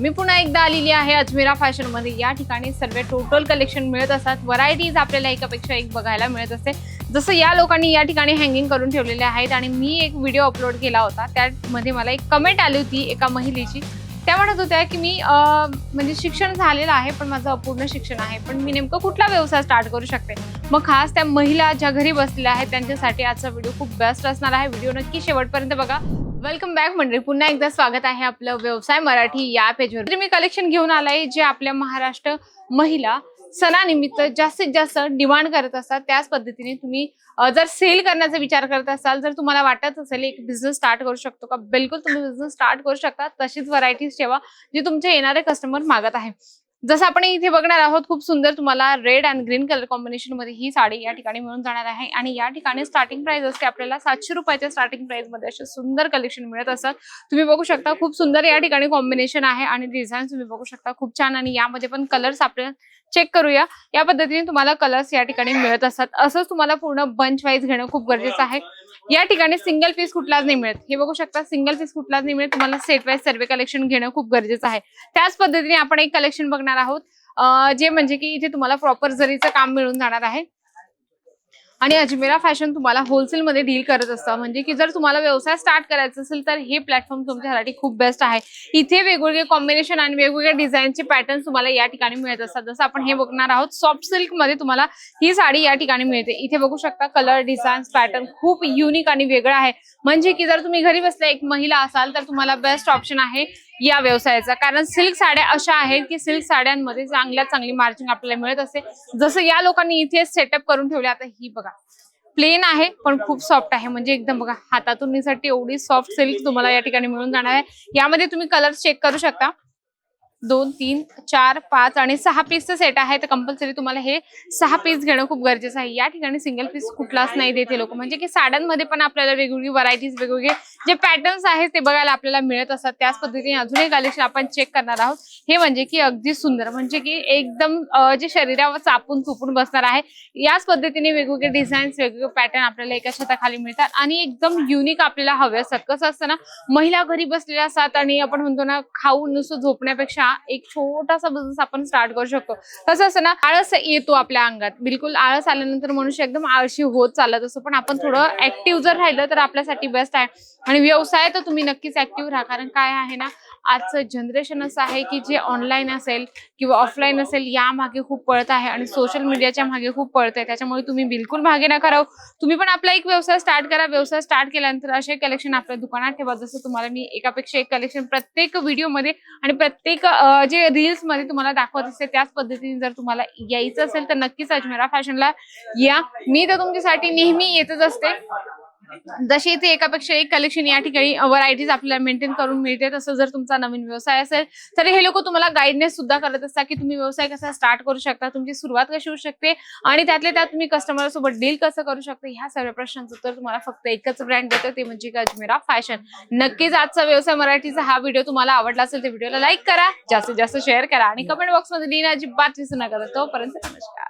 मी पुन्हा एकदा आलेली आहे अजमेरा फॅशनमध्ये या ठिकाणी सर्व टोटल कलेक्शन मिळत असतात. व्हरायटीज आपल्याला एकापेक्षा एक बघायला मिळत असते. जसं या लोकांनी या ठिकाणी हँगिंग करून ठेवलेले आहेत आणि मी एक व्हिडिओ अपलोड केला होता. त्यामध्ये मला एक कमेंट आली होती एका महिलेची. त्या म्हणत होत्या की मी म्हणजे शिक्षण झालेलं आहे पण माझं अपूर्ण शिक्षण आहे. पण मी नेमकं कुठला व्यवसाय स्टार्ट करू शकते? मग खास त्या महिला ज्या घरी बसलेल्या आहेत त्यांच्यासाठी आजचा व्हिडिओ खूप बेस्ट असणार आहे. व्हिडिओ नक्की शेवटपर्यंत बघा. वेलकम बॅक मंडळी. पुन्हा एकदा स्वागत आहे आपलं व्यवसाय मराठी या पेजवर तर मी कलेक्शन घेऊन आलाय जे आपल्या महाराष्ट्र महिला सणानिमित्त जास्तीत जास्त डिमांड करत असतात. त्याच पद्धतीने तुम्ही जर सेल करण्याचा विचार करत असाल जर तुम्हाला वाटत असेल एक बिझनेस स्टार्ट करू शकतो का? बिलकुल तुम्ही बिझनेस स्टार्ट करू शकता. तशीच व्हरायटीज ठेवा जी तुमचे येणारे कस्टमर मागत आहे. जसं आपण इथे बघणार आहोत खूप सुंदर तुम्हाला रेड अँड ग्रीन कलर कॉम्बिनेशनमध्ये ही साडी या ठिकाणी मिळून जाणार आहे. आणि या ठिकाणी स्टार्टिंग प्राइस असते आपल्याला सातशे रुपयाच्या स्टार्टिंग प्राइसमध्ये असे सुंदर कलेक्शन मिळत असतात तुम्ही बघू शकता. खूप सुंदर या ठिकाणी कॉम्बिनेशन आहे आणि डिझाईन तुम्ही बघू शकता. खूप छान आणि यामध्ये पण कलर्स आपल्याला चेक करूया. या पद्धतीने तुम्हाला कलर्स या ठिकाणी मिळत असतात. असंच तुम्हाला पूर्ण बंच वाईज घेणं खूप गरजेचं आहे. या ठिकाणी सिंगल पीस कुठलाच नाही मिळत. हे बघू शकता सिंगल पीस कुठलाच नाही मिळत. तुम्हाला सेट वाईज सर्वे कलेक्शन घेणं खूप गरजेचं आहे. त्याच पद्धतीने आपण एक कलेक्शन बघणार आहोत. जे म्हणजे की इथे तुम्हाला प्रॉपर जरीचं काम मिळून जाणार आहे. आणि अजमेरा फॅशन तुम्हाला होलसेल मध्ये डील करत असतं. म्हणजे की जर तुम्हाला व्यवसाय स्टार्ट करायचा असेल तर हे प्लॅटफॉर्म तुमच्यासाठी खूप बेस्ट आहे. इथे वेगवेगळे कॉम्बिनेशन आणि वेगवेगळ्या डिझाईनचे पॅटर्न तुम्हाला या ठिकाणी मिळत असतात. जसं आपण हे बघणार आहोत सॉफ्ट सिल्कमध्ये तुम्हाला ही साडी या ठिकाणी मिळते. इथे बघू शकता कलर डिझाईन पॅटर्न खूप युनिक आणि वेगळं आहे. म्हणजे की जर तुम्ही घरी बसल्या एक महिला असाल तर तुम्हाला बेस्ट ऑप्शन आहे या व्यवसायाचा. कारण सिल्क साड्या अशा आहेत की सिल्क साड्यांमध्ये चांगल्या चांगली मार्जिन आपल्याला मिळत असते जसं या लोकांनी इथे सेटअप करून ठेवले आता ही बघा. प्लेन आहे पण खूप सॉफ्ट आहे. म्हणजे एकदम बघा हातातून निसाठी एवढी सॉफ्ट सिल्क तुम्हाला या ठिकाणी मिळून जाणार आहे. यामध्ये तुम्ही कलर चेक करू शकता. दोन तीन चार पाच आणि सहा पीसचं सेट आहे. तर कंपल्सरी तुम्हाला हे सहा पीस घेणं खूप गरजेचं आहे. या ठिकाणी सिंगल पीस कुठलाच नाही देते लोक. म्हणजे की साड्यांमध्ये पण आपल्याला वेगवेगळी व्हरायटीज वेगवेगळे जे पॅटर्न्स आहेत ते बघायला आपल्याला मिळत असतात. त्याच पद्धतीने अजून एक कलेक्शन आपण चेक करणार आहोत. हे म्हणजे की अगदी सुंदर. म्हणजे की एकदम जे शरीरावर चापून चुपून बसणार आहे याच पद्धतीने वेगवेगळे डिझाईन्स वेगवेगळे पॅटर्न आपल्याला एका छताखाली मिळतात. आणि एकदम युनिक आपल्याला हवे असतात कसं असतं ना महिला घरी बसलेल्या असतात आणि आपण म्हणतो ना खाऊ नुसतं झोपण्यापेक्षा एक छोटासा बिझनेस आपण स्टार्ट करू शकतो. कसं असं ना आळस येतो आपल्या अंगात. बिलकुल आळस आल्यानंतर मनुष्य एकदम आळशी होत चालत असतो. पण आपण थोडं ऍक्टिव्ह जर राहिलं तर आपल्यासाठी बेस्ट आहे. आणि व्यवसाय तर तुम्ही नक्कीच ऍक्टिव्ह राहा. कारण काय आहे ना आजचं जनरेशन असं आहे की जे ऑनलाईन असेल किंवा ऑफलाईन असेल या मागे खूप पळत आहे आणि सोशल मीडियाच्या मागे खूप पळत आहे. त्याच्यामुळे तुम्ही बिलकुल मागे नका राहू. तुम्ही पण आपला एक व्यवसाय स्टार्ट करा. व्यवसाय स्टार्ट केल्यानंतर असे कलेक्शन आपल्या दुकानात ठेवा. जसं तुम्हाला मी एकापेक्षा एक कलेक्शन प्रत्येक व्हिडिओमध्ये आणि प्रत्येक जे रील्समध्ये तुम्हाला दाखवत असते त्याच पद्धतीने जर तुम्हाला यायचं असेल तर नक्कीच अजमेरा फॅशनला या. मी तर तुमच्यासाठी नेहमी येतच असते. जशी इथे एकापेक्षा एक कलेक्शन या ठिकाणी व्हरायटीज आपल्याला मेंटेन करून मिळते तसं जर तुमचा नवीन व्यवसाय असेल तर हे लोक तुम्हाला गाईडनेस सुद्धा करत असतात की तुम्ही व्यवसाय कसा स्टार्ट करू शकता तुमची सुरुवात कशी होऊ शकते आणि त्यातल्या त्यात तुम्ही कस्टमर सोबत डील कसं करू शकता ह्या सगळ्या प्रश्नांचं उत्तर तुम्हाला फक्त एकच ब्रँड देतं ते म्हणजे की अजमेरा फॅशन नक्कीच आजचा व्यवसाय मराठीचा हा व्हिडिओ तुम्हाला आवडला असेल तर व्हिडिओला लाईक करा जास्तीत जास्त शेअर करा आणि कमेंट बॉक्समध्ये लिहिणं अजिबात विसरू नका तोपर्यंत नमस्कार.